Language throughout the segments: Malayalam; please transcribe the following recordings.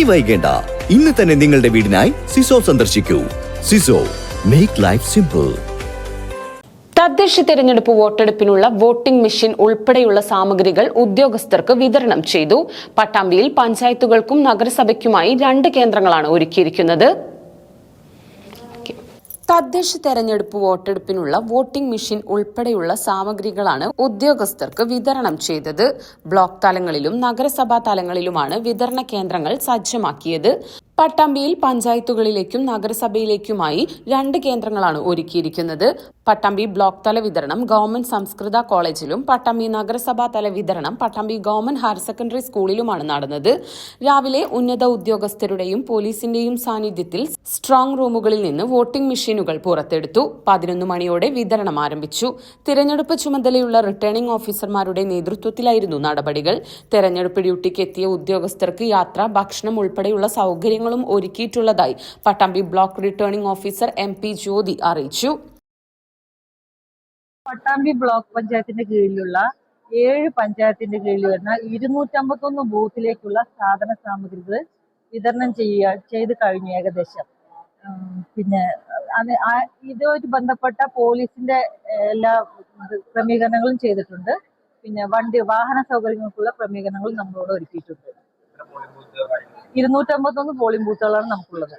ഇനി വൈകേണ്ട. ഇന്ന് തന്നെ നിങ്ങളുടെ വീടിനായി സിസോ സന്ദർശിക്കൂ. സിസോ മേക്ക് ലൈഫ് സിമ്പിൾ തദ്ദേശ തെരഞ്ഞെടുപ്പ് വോട്ടെടുപ്പിനുള്ള വോട്ടിംഗ് മെഷീൻ ഉൾപ്പെടെയുള്ള സാമഗ്രികൾ ഉദ്യോഗസ്ഥർക്ക് വിതരണം ചെയ്തു. പട്ടാമ്പിയിൽ പഞ്ചായത്തുകൾക്കും നഗരസഭയ്ക്കുമായി രണ്ട് കേന്ദ്രങ്ങളാണ് ഒരുക്കിയിരിക്കുന്നത്. തദ്ദേശ തെരഞ്ഞെടുപ്പ് വോട്ടെടുപ്പിനുള്ള വോട്ടിംഗ് മെഷീൻ ഉൾപ്പെടെയുള്ള സാമഗ്രികളാണ് ഉദ്യോഗസ്ഥർക്ക് വിതരണം ചെയ്തത്. ബ്ലോക്ക് തലങ്ങളിലും നഗരസഭാ തലങ്ങളിലുമാണ് വിതരണ കേന്ദ്രങ്ങൾ സജ്ജമാക്കിയത്. പട്ടാമ്പിയിൽ പഞ്ചായത്തുകളിലേക്കും നഗരസഭയിലേക്കുമായി രണ്ട് കേന്ദ്രങ്ങളാണ് ഒരുക്കിയിരിക്കുന്നത്. പട്ടാമ്പി ബ്ലോക്ക് തല വിതരണം ഗവൺമെന്റ് സംസ്കൃത കോളേജിലും പട്ടാമ്പി നഗരസഭാ തല വിതരണം പട്ടാമ്പി ഗവൺമെന്റ് ഹയർ സെക്കൻഡറി സ്കൂളിലുമാണ് നടന്നത്. രാവിലെ ഉന്നത ഉദ്യോഗസ്ഥരുടെയും പോലീസിന്റെയും സാന്നിധ്യത്തിൽ സ്ട്രോങ് റൂമുകളിൽ നിന്ന് വോട്ടിംഗ് മെഷീനുകൾ പുറത്തെടുത്തു. പതിനൊന്ന് മണിയോടെ വിതരണം ആരംഭിച്ചു. തിരഞ്ഞെടുപ്പ് ചുമതലയുള്ള റിട്ടേണിംഗ് ഓഫീസർമാരുടെ നേതൃത്വത്തിലായിരുന്നു നടപടികൾ. തെരഞ്ഞെടുപ്പ് ഡ്യൂട്ടിക്ക് എത്തിയ ഉദ്യോഗസ്ഥർക്ക് യാത്ര ഭക്ഷണം ഉൾപ്പെടെയുള്ള സൗകര്യങ്ങളും ഒരുക്കിയിട്ടുള്ളതായി Pattambi block returning officer M P Jyothi അറിയിച്ചു. പട്ടാമ്പി ബ്ലോക്ക് പഞ്ചായത്തിന്റെ കീഴിലുള്ള ഏഴ് പഞ്ചായത്തിന്റെ കീഴിൽ വരുന്ന ഇരുന്നൂറ്റമ്പത്തൊന്ന് ബൂത്തിലേക്കുള്ള സാധന സാമഗ്രികൾ വിതരണം ചെയ്യുക ചെയ്ത് കഴിഞ്ഞു ഏകദേശം. പിന്നെ അത് ആ- ഇതുമായിട്ട് ബന്ധപ്പെട്ട പോലീസിന്റെ എല്ലാ ക്രമീകരണങ്ങളും ചെയ്തിട്ടുണ്ട്. പിന്നെ വണ്ടി വാഹന സൗകര്യങ്ങൾക്കുള്ള ക്രമീകരണങ്ങളും നമ്മളോട് ഒരുക്കിയിട്ടുണ്ട്. ഇരുന്നൂറ്റമ്പത്തൊന്ന് പോളിംഗ് ബൂത്തുകളാണ് നമുക്കുള്ളത്.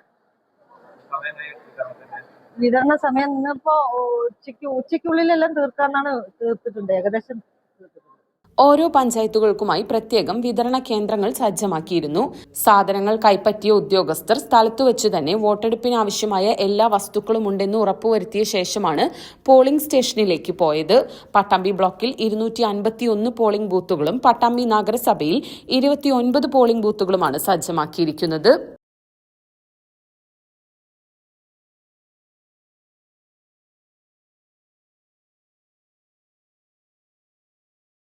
വിതരണ സമയം ഇന്നിപ്പോ ഉച്ചയ്ക്ക് ഉച്ചയ്ക്കുള്ളിലെല്ലാം തീർക്കാന്നാണ് തീർത്തിട്ടുണ്ട്. ഏകദേശം തീർത്തിട്ടുണ്ട്. ഓരോ പഞ്ചായത്തുകൾക്കുമായി പ്രത്യേകം വിതരണ കേന്ദ്രങ്ങൾ സജ്ജമാക്കിയിരുന്നു. സാധനങ്ങൾ കൈപ്പറ്റിയ ഉദ്യോഗസ്ഥർ സ്ഥലത്തു വെച്ച് തന്നെ വോട്ടെടുപ്പിനാവശ്യമായ എല്ലാ വസ്തുക്കളും ഉണ്ടെന്ന് ഉറപ്പുവരുത്തിയ ശേഷമാണ് പോളിംഗ് സ്റ്റേഷനിലേക്ക് പോയത്. പട്ടാമ്പി ബ്ലോക്കിൽ ഇരുന്നൂറ്റി അൻപത്തിയൊന്ന് പോളിംഗ് ബൂത്തുകളും പട്ടാമ്പി നഗരസഭയിൽ ഇരുപത്തിയൊൻപത് പോളിംഗ് ബൂത്തുകളുമാണ് സജ്ജമാക്കിയിരിക്കുന്നത്.